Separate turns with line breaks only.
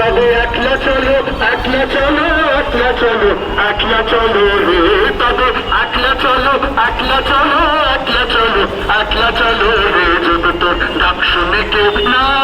তবে একলা চলো একলা চলো একলা চলো একলা চলো রে তবে একলা চলো একলা চলো একলা চলো একলা চলো রে। যদি তোর ডাক শুনে কেউ না